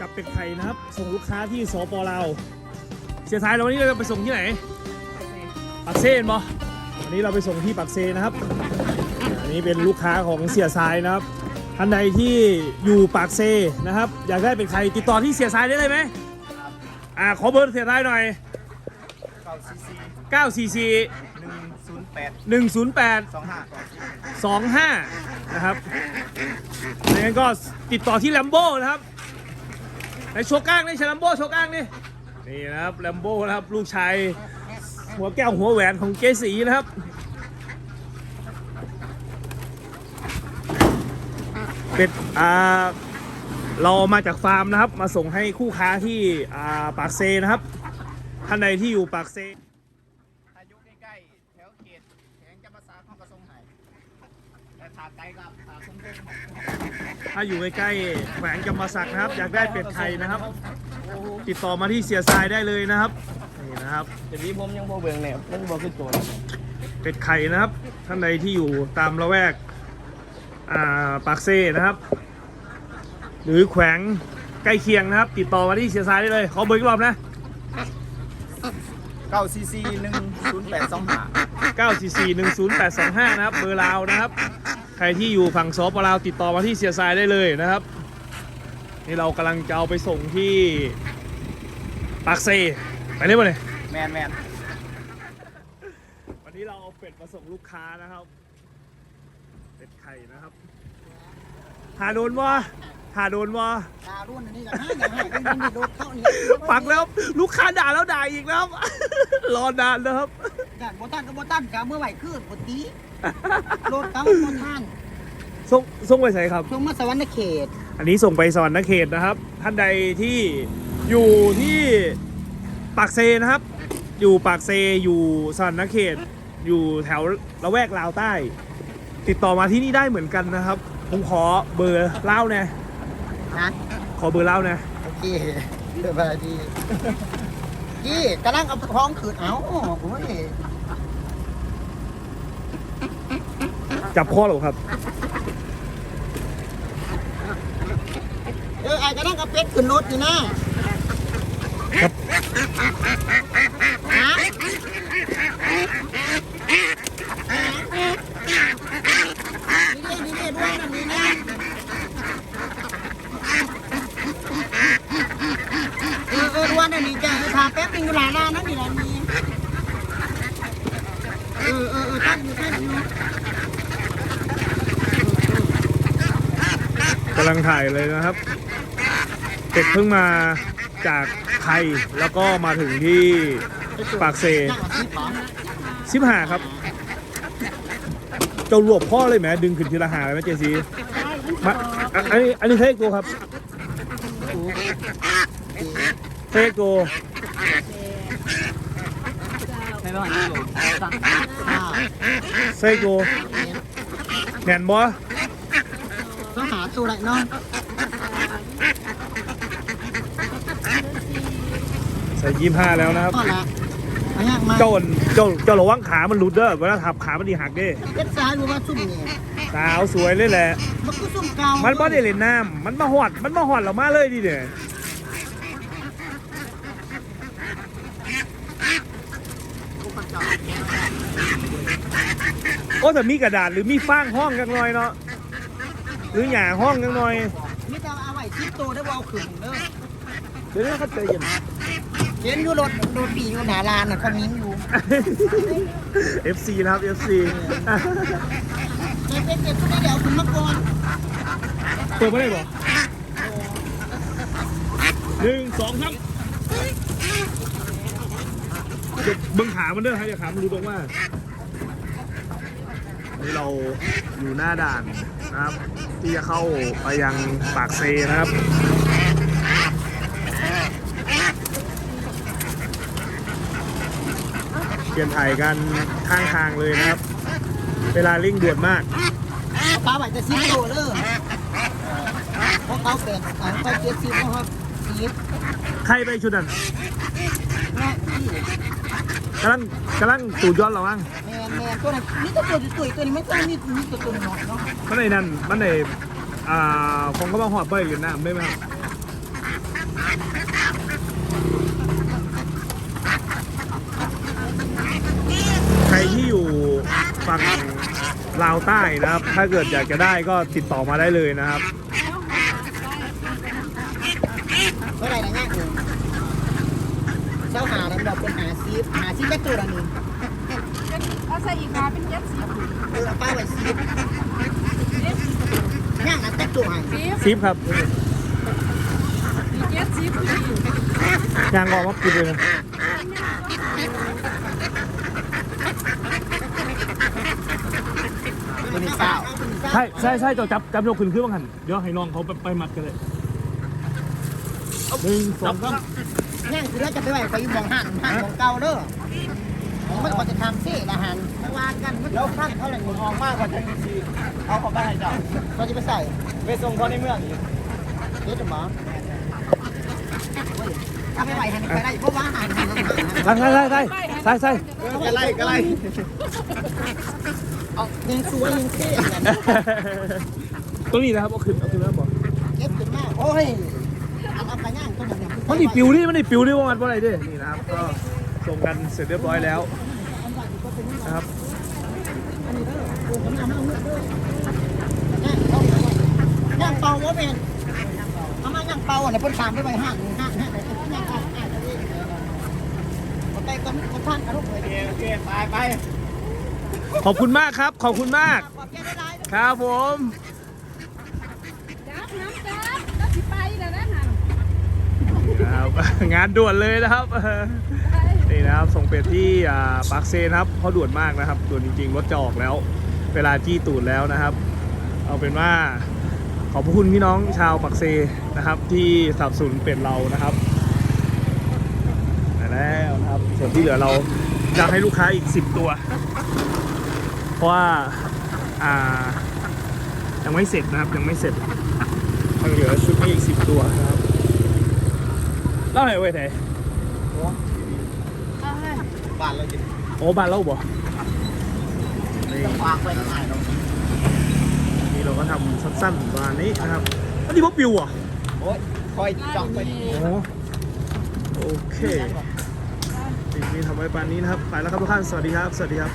กับเป็ดไข่นะครับ ส่งลูกค้าที่สปลาวเสียท้ายแล้ววันนี้เราจะไปส่งที่ไหนปักเซ่นบอวันนี้เราไปส่งที่ปักเซนะครับ อันนี้เป็นลูกค้าของเสียทรายนะครับท่านใดที่อยู่ปากเซนะครับ อยากได้เป็นใครติดต่อที่เสียทรายได้เลยไหมอ่าขอเบอร์เสียทรายหน่อยเก้าซีซี944หนึ่งศูนย์แปด108สองห้า25 นะครับดังนั้นก็ติดต่อที่แลมโบ้นะครับ ในโชว์ก้างนี่ช่แลมโบ้โชว์ก้างนี่นี่นะครับแลมโบ้นะครับลูกชายหัวแก้วหัวแหวนของเกสีนะครับเป็ดอ่าเราเอมาจากฟาร์มนะครับ มาส่งให้คู่ค้าที่อ่าปากเซนะครับท่านใดที่อยู่ปากเซอายุใกล้ๆแถวเขตแขงจำปาสักห้องกระทรวงไหนแต่ถาดไกลกับถาดสมเด็จ ถ้าอยู่ใกล้ๆแขวงจำปาสักนะครับ อยากได้เป็ดไทยนะครับ ติดต่อมาที่เสียทรายได้เลยนะครับนี่นะครับเดี๋ยวนี้ผมยังบ่เบิ่งเนี่ยมันบ่คือโจรเป็ดไข่นะครับ ท่านใดที่อยู่ตามละแวกอ่าปากเซ่นะครับ หรือแขวงใกล้เคียงนะครับ ติดต่อมาที่เสียทรายได้เลยขอเบอร์อีกรอบนะ เก้าซีซีหนึ่งศูนย์แปดสองห้า 9441085 นะครับ เบอร์ลาวนะครับ ใครที่อยู่ฝั่งสปลาวติดต่อมาที่เสียทรายได้เลยนะครับ นี่เรากำลังจะเอาไปส่งที่ปากเซ่ไปเลยป่ะเนี่ยแมนแมนวันนี้เราเอาเป็ดมาส่งลูกค้านะครับ เป็ดไข่นะครับหาโดนวะหาโดนวะตารุ่นอันนี้ก็ให้อย่าให้กันนี่โดนเข้านี่ปักแล้วลูกค้าด่าแล้วด่าอีกแล้วรอนานนะครับ ด่านบ่ตันก็บ่ตันกะเมื่อไหร่ขึ้นบ่ตีรถเขาบ่ทันส่งส่งไปใส่ครับ ช่วงมาสวรรค์เขต อันนี้ส่งไปสวรรค์เขตนะครับ ท่านใดที่อยู่ที่ปากเซนะครับ อยู่ปากเซอยู่สวรรค์เขต อยู่แถวละแวกลาวใต้ ติดต่อมาที่นี่ได้เหมือนกันนะครับ ผมขอเบอร์เล่านะนะขอเบอร์เล่านะโอเคสบายดี จี้กำลังเอาท้องขืนเอาโอ้ยจับข้อหรอครับ เออไอ้กำลังเอาเป็ดขึ้นรถอยู่นะครับฮะนี่นี่นี่ด้วยนั่นนี่นะเออ เด้วยนั่นนี่จ้ะเออทาแป๊บนึงเวลาหน้านนั่นนี่แหละนี่เออเออเออตั้งอยู่ตั้งอยู่กำลังถ่ายเลยนะครับเป็ดเพิ่งมาจากไทยแล้วก็มาถึงที่ปากเซสิบหาครับ เจ้ารวบพ่อเลยไหมดึงขึ้นทีละหาเลยไหมเจซีมาอันนี้อันนี้เทคโกครับ เทคโกไม่ว่านี่อยู่อ้าวเทคโกแหนนบอต้องหาตัวอะไรเนาะใส่ยี่ห้าแล้วนะครับก็ละมาหักมาเจ้าเจ้าเจ้าระวังขามันหลุดเด้อเวลาทับขามันดีหักเด้เป็ดซ้ายหรือว่าซุ่มเนี่ยสาวสวยเลยแหละ มันคือซุ่มเก่ามันบ่ได้เล่นน้ำมันมาหอด มันมาหอดเรามาเลยดิเด้ โอ้แต่มีกระดาษหรือมีฟางห้องกันหน่อยเนาะหรือหย่าห้องกันหน่อยมีแต่เอาไว้ชิปโตได้บ่เอาขึ้นเด้อเดี๋ยวนี้เขาใจเย็นเห็นอยู่รถรถปีอยู่หน้าร้านน่ะเขามิ้งอยู่ FC นะครับ FC แต่เป็ดเป็ดก็ได้เดี๋ยวเอาขึ้นมาก่อนเปิดไม่ได้บ่หนึ่งสองครับเดี๋ยวเบิ้งขามันเด้อครับอย่าขามันรู้ตรงว่า นี่เราอยู่หน้าด่านนะครับ ที่จะเข้าไปยังปากเซนะครับเปลี่ยนถ่ายกันข้างทางเลยนะครับ เวลาเร่งด่วนมากปลาไว้จะชิปโตเด้อเพราะเขาเป็ดอันเขาเจ็ดสิบเพราะเขาสิบใครไปชุดนั้นแม่ที่กำลังกำลังตูดย้อนเราบ้าง ม่ตัวนั้มีตัวตัวตุ๋ตัวนี้ไม่ใช่นี่นี่ตัวตัวน้อยเนาะมันในนั่นมันในอ่าคงก็มาหอดใบอยู่น้ำได้ไหมครับใครที่อยู่ฝั่งลาวใต้นะครับ ถ้าเกิดอยากจะได้ก็ติดต่อมาได้เลยนะครับเท่าไรนะเนี่ยเจ้าหาลำดับเป็นหาซีฟหาซีฟแค่ตัวละหนึ่ง ใส่อีกมาเป็นเจ็ดสิบเออเอาป้าไว้ซีฟย่างนั้นแค่ตัวหันสิบซิปครับอีกเจ็ดสิบพอดียางออกมาปิดเลยนะตัวนี้เศร้าใช่ใช่ใช่เจ้าจับจับยกขึ้นขึ้นบ้างหันเดี๋ยวให้น้องเขาไปไปมัดกันเลยหนึ่งสองสามย่างคือเราจะไปไหวไปอยู่มองห่างห่างมองเก่าเด้อมันก็จะทำเสียละหัน วางกันแล้วข้างเท่าไหร่มึงมองมากกว่าจะมีซีเอาเข้าไปให้เจ้าเราจะไปใส่ไปส่งเขาในเมืองอีกเด็ดหมอถ้าไม่ไหวหันไปได้เพราะว่าหันหันหันใช่ใช่ใช่ใช่ใช่ก็ไล่ก็ไล่เอายังสวยยังเท่กันตรงนี้นะครับเอาขึ้นเอาขึ้นแล้วบอกเก็บขึ้นมากโอ้ยเอาไปย่างตัวนั้เนี่ยมันนี่ปิวนี่มันนี่ปิวนี่ว่ามันว่าอะไรดินี่นะครับก็ส่งกันเสร็จเรียบร้อยแล้ว นะครับย่างเปาว่าเป็นเอามาย่างเป่าเนี่ยเพิ่นถามไปไปห้างห้างห้างย่างเปาห้างไปกันกันท่านกันลูกเลยโอเคโอเคไปไปขอบคุณมากครับ ขอบคุณมากขอบใจได้ครับผมจับน้ำจับแล้วสิไปแล้วนะหันครับงานด่วนเลยนะครับ นี่นะครับส่งเป็ดที่ปากเซนะครับเพราด่วนมากนะครับด่วนจริงๆรถจะออกแล้ว เวลาจี้ตูดแล้วนะครับ เอาเป็นว่าขอบพระคุณพี่น้องชาวปากเซนะครับ ที่สนับสนุนเป็ดเรานะครับแล้วนะครับส่วนที่เหลือเราจะให้ลูกค้าอีก 10 ตัว เพราะว่าอ่ายังไม่เสร็จนะครับยังไม่เสร็จยังเหลือชุดนี้อีก 10 ตัวนะครับเล่าให้ไว้ไหนเอ บ้านเราจะโอ้บ้านเราบ่นี่วางไว้ง่ายเนาะนี่เราก็ทำสั้นๆประมาณนี้นะครับ อันนี้พวกปิวอะโอ้ยคอยจ้องไปโอ้โอเคนี่นี่ทำไว้ปานนี้นะครับ ไปแล้วครับทุกท่าน สวัสดีครับ สวัสดีครับ